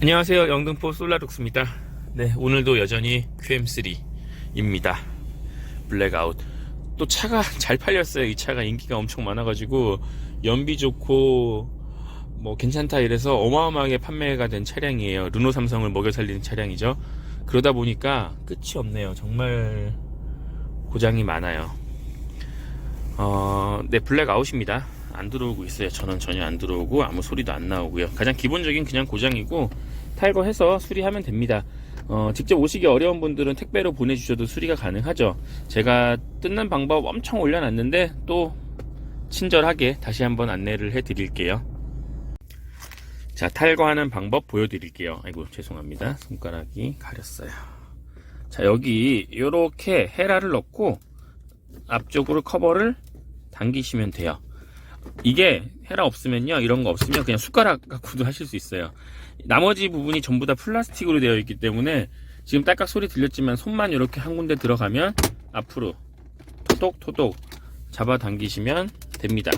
안녕하세요. 영등포 솔라룩스입니다. 네, 오늘도 여전히 QM3입니다. 블랙아웃. 또 차가 잘 팔렸어요. 이 차가 인기가 엄청 많아가지고 연비 좋고 뭐 괜찮다 이래서 어마어마하게 판매가 된 차량이에요. 르노 삼성을 먹여 살리는 차량이죠. 그러다 보니까 끝이 없네요. 정말 고장이 많아요. 어, 네, 블랙아웃입니다. 안 들어오고 있어요. 저는 전혀 안 들어오고 아무 소리도 안 나오고요. 가장 기본적인 그냥 고장이고 탈거해서 수리하면 됩니다. 어, 직접 오시기 어려운 분들은 택배로 보내주셔도 수리가 가능하죠. 제가 뜯는 방법 엄청 올려놨는데 또 친절하게 다시 한번 안내를 해드릴게요. 자, 탈거하는 방법 보여드릴게요. 아이고, 죄송합니다. 손가락이 가렸어요. 자, 여기 이렇게 헤라를 넣고 앞쪽으로 커버를 당기시면 돼요. 이게 헤라 없으면요 이런 거 없으면 그냥 숟가락 갖고도 하실 수 있어요. 나머지 부분이 전부 다 플라스틱으로 되어 있기 때문에 지금 딸깍 소리 들렸지만 손만 이렇게 한 군데 들어가면 앞으로 토독토독 잡아당기시면 됩니다.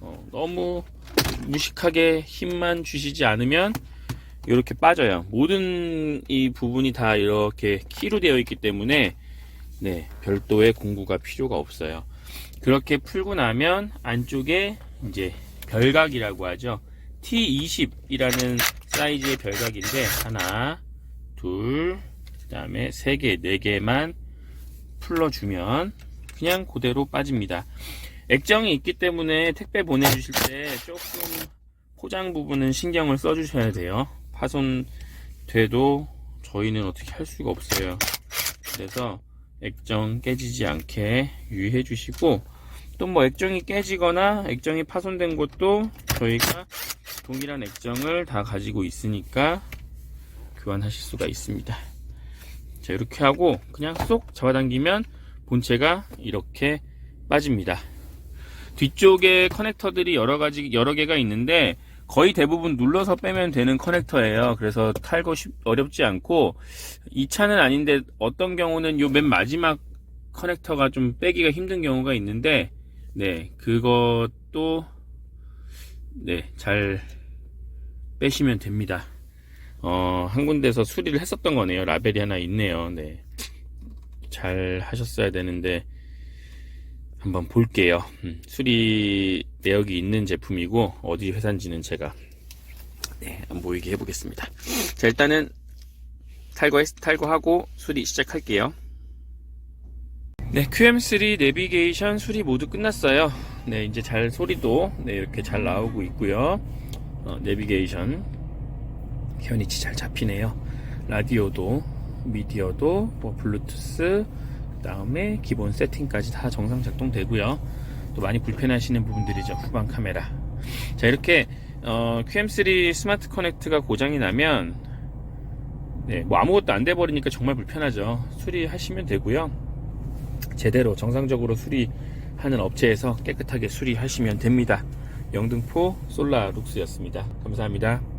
어, 너무 무식하게 힘만 주시지 않으면 이렇게 빠져요. 모든 이 부분이 다 이렇게 키로 되어 있기 때문에 네 별도의 공구가 필요가 없어요 그렇게 풀고 나면 안쪽에 이제 별각이라고 하죠. T20이라는 사이즈의 별각인데 하나, 둘, 그다음에 세 개, 네 개만 풀러주면 그냥 그대로 빠집니다. 액정이 있기 때문에 택배 보내주실 때 조금 포장 부분은 신경을 써주셔야 돼요. 파손돼도 저희는 어떻게 할 수가 없어요. 그래서 액정 깨지지 않게 유의해 주시고 또 뭐 액정이 깨지거나 액정이 파손된 것도 저희가 동일한 액정을 다 가지고 있으니까 교환하실 수가 있습니다. 자 이렇게 하고 그냥 쏙 잡아당기면 본체가 이렇게 빠집니다. 뒤쪽에 커넥터들이 여러 가지 여러 개가 있는데 거의 대부분 눌러서 빼면 되는 커넥터예요. 그래서 탈거 쉽, 어렵지 않고 이 차는 아닌데 어떤 경우는 요 맨 마지막 커넥터가 좀 빼기가 힘든 경우가 있는데 네 그것도 네잘 빼시면 됩니다. 어, 한 군데서 수리를 했었던 거네요. 라벨이 하나 있네요. 네. 잘 하셨어야 되는데 한번 볼게요. 음, 수리 내역이 있는 제품이고 어디 회사인지는 제가 네, 안 보이게 해보겠습니다. 자 일단은 탈거 탈거하고 수리 시작할게요. 네, QM3 내비게이션 수리 모두 끝났어요. 네, 이제 잘 소리도 네, 이렇게 잘 나오고 있고요. 어, 내비게이션 현위치 잘 잡히네요. 라디오도 미디어도 뭐 블루투스 그 다음에 기본 세팅까지 다 정상 작동되고요. 또 많이 불편하시는 부분들이죠. 후방 카메라. 자 이렇게 어, QM3 스마트 커넥트가 고장이 나면 네, 뭐 아무것도 안 돼 버리니까 정말 불편하죠. 수리하시면 되고요. 제대로 정상적으로 수리하는 업체에서 깨끗하게 수리하시면 됩니다. 영등포 솔라 룩스였습니다. 감사합니다.